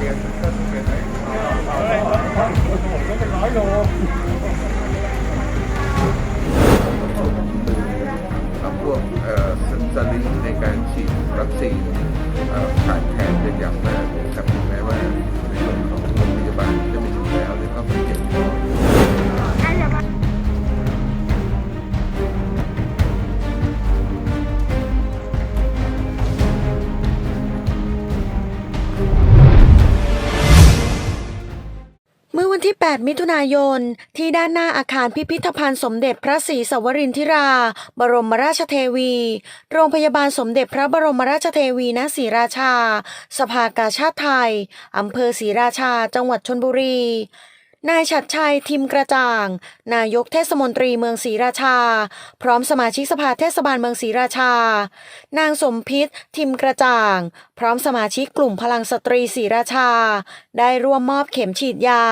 เรียนก็เรียนไหนก็เป็ลัพวกสลิงในการฉีดวัคซีนขาดแคลนเป็นอย่างมาก วันที่ 8 มิถุนายน ที่ด้านหน้าอาคารพิพิธภัณฑ์สมเด็จพระศรีสวรินทิรา บรมราชเทวี โรงพยาบาลสมเด็จพระบรมราชเทวีณศรีราชา สภากาชาติไทย อำเภอศรีราชา จังหวัดชนบุรี นายฉัดชัยทิมกระจ่าง นายกเทศมนตรีเมืองศรีราชา พร้อมสมาชิกสภาเทศบาลเมืองศรีราชา นางสมพิษทิมกระจ่าง พร้อมสมาชิกกลุ่มพลังสตรีศรีราชา ได้ร่วมมอบเข็มฉีดยา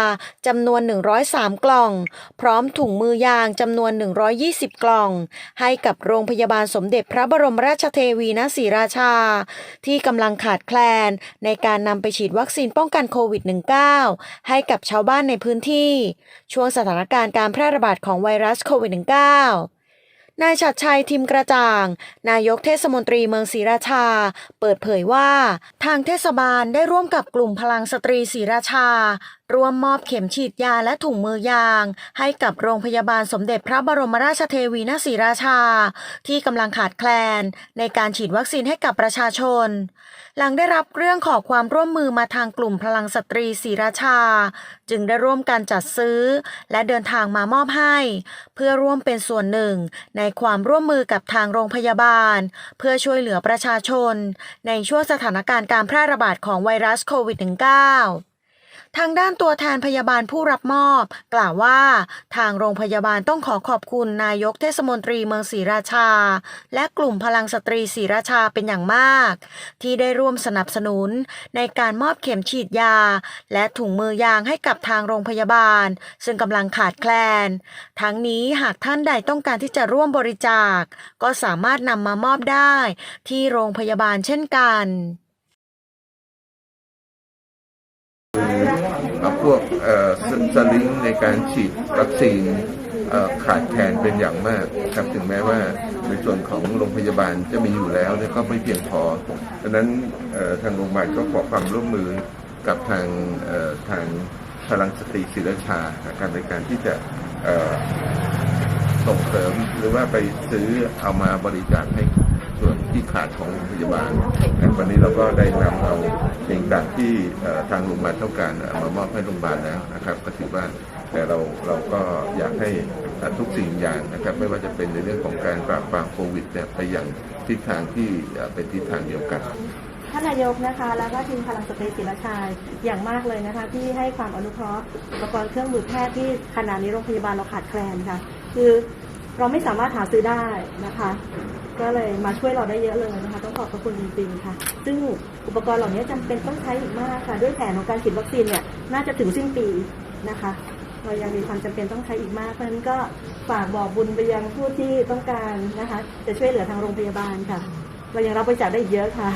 จำนวน 103 กล่อง พร้อมถุงมือยางจำนวน 120 กล่อง ให้กับโรงพยาบาลสมเด็จพระบรมราชเทวีณศรีราชา ที่กำลังขาดแคลนในการนำไปฉีดวัคซีนป้องกันโควิด -19 ให้กับชาวบ้านในพื้นที่ช่วงสถานการณ์การแพร่ระบาดของไวรัสโควิด -19 นายชัดชัยทิมกระจ่าง นายกเทศมนตรีเมืองศรีราชา เปิดเผยว่า ทางเทศบาลได้ร่วมกับกลุ่มพลังสตรีศรีราชา ร่วมมอบเข็มฉีดยาและถุงมือยาง ให้กับโรงพยาบาลสมเด็จพระบรมราชเทวีณศรีราชา ที่กำลังขาดแคลน ในการฉีดวัคซีนให้กับประชาชน หลังได้รับเรื่องขอความร่วมมือมาทางกลุ่มพลังสตรีศรีราชา จึงได้ร่วมกันจัดซื้อ และเดินทางมามอบให้ เพื่อร่วมเป็นส่วนหนึ่ง ในความร่วมมือกับทางโรงพยาบาล เพื่อช่วยเหลือประชาชน ในช่วงสถานการณ์การแพร่ระบาดของไวรัสโควิด -19 ทางด้านตัวแทนพยาบาลผู้รับมอบ กล่าวว่าทางโรงพยาบาลต้องขอขอบคุณนายกเทศมนตรีเมืองศรีราชา และกลุ่มพลังสตรีศรีราชาเป็นอย่างมาก ที่ได้ร่วมสนับสนุนในการมอบเข็มฉีดยา และถุงมือยางให้กับทางโรงพยาบาล ซึ่งกำลังขาดแคลน ทั้งนี้หากท่านใดต้องการที่จะร่วมบริจาค ก็สามารถนำมามอบได้ ที่โรงพยาบาลเช่นกัน กับพวกสสลิงในการฉีดวัคซีนขาดแคลนเป็นอย่างมากครับถึงแม้ว่าในส่วนของโรงพยาบาลจะมีอยู่แล้วก็ไม่เพียงพอดังนั้นทางโรงพยาบาลก็ขอความร่วมมือกับทางทางพลังสตรีศิลชานะครับในการที่จะส่งเสริมหรือว่าไปซื้อเอามาบริจาคให้ ส่วนที่ขาดของโรงพยาบาลวันนี้เราก็ได้นำเอาสิ่งต่างที่ทางโรงพยาบาลต้องการมามอบให้โรงพยาบาลแล้วนะครับ ก็ถือว่าแต่เราเราก็อยากให้ทุกสิ่งอย่างนะครับ ไม่ว่าจะเป็นในเรื่องของการปราบปรามโควิดเนี่ยไปอย่างทิศทางที่เอ่อเป็นทิศทางเดียวกันท่านนายกนะคะแล้วก็ทีมพลังสตรีศิลชายอย่างมากเลยนะคะ ที่ให้ความอนุเคราะห์อุปกรณ์เครื่องมือแพทย์ที่ขณะนี้โรงพยาบาลเราขาดแคลนค่ะ คือ เราไม่สามารถหาซื้อได้นะคะ ก็เลยมาช่วยเราได้เยอะเลยนะคะ ต้องขอบพระคุณจริงๆค่ะ ซึ่งอุปกรณ์เหล่านี้จำเป็นต้องใช้อีกมากค่ะ ด้วยแผนของการฉีดวัคซีนเนี่ยน่าจะถึงสิ้นปีนะคะ เรายังมีความจำเป็นต้องใช้อีกมาก เพราะฉะนั้นก็ฝากบอกบุญไปยังผู้ที่ต้องการนะคะ จะช่วยเหลือทางโรงพยาบาลค่ะ เรายังรับบริจาคได้อีกเยอะค่ะ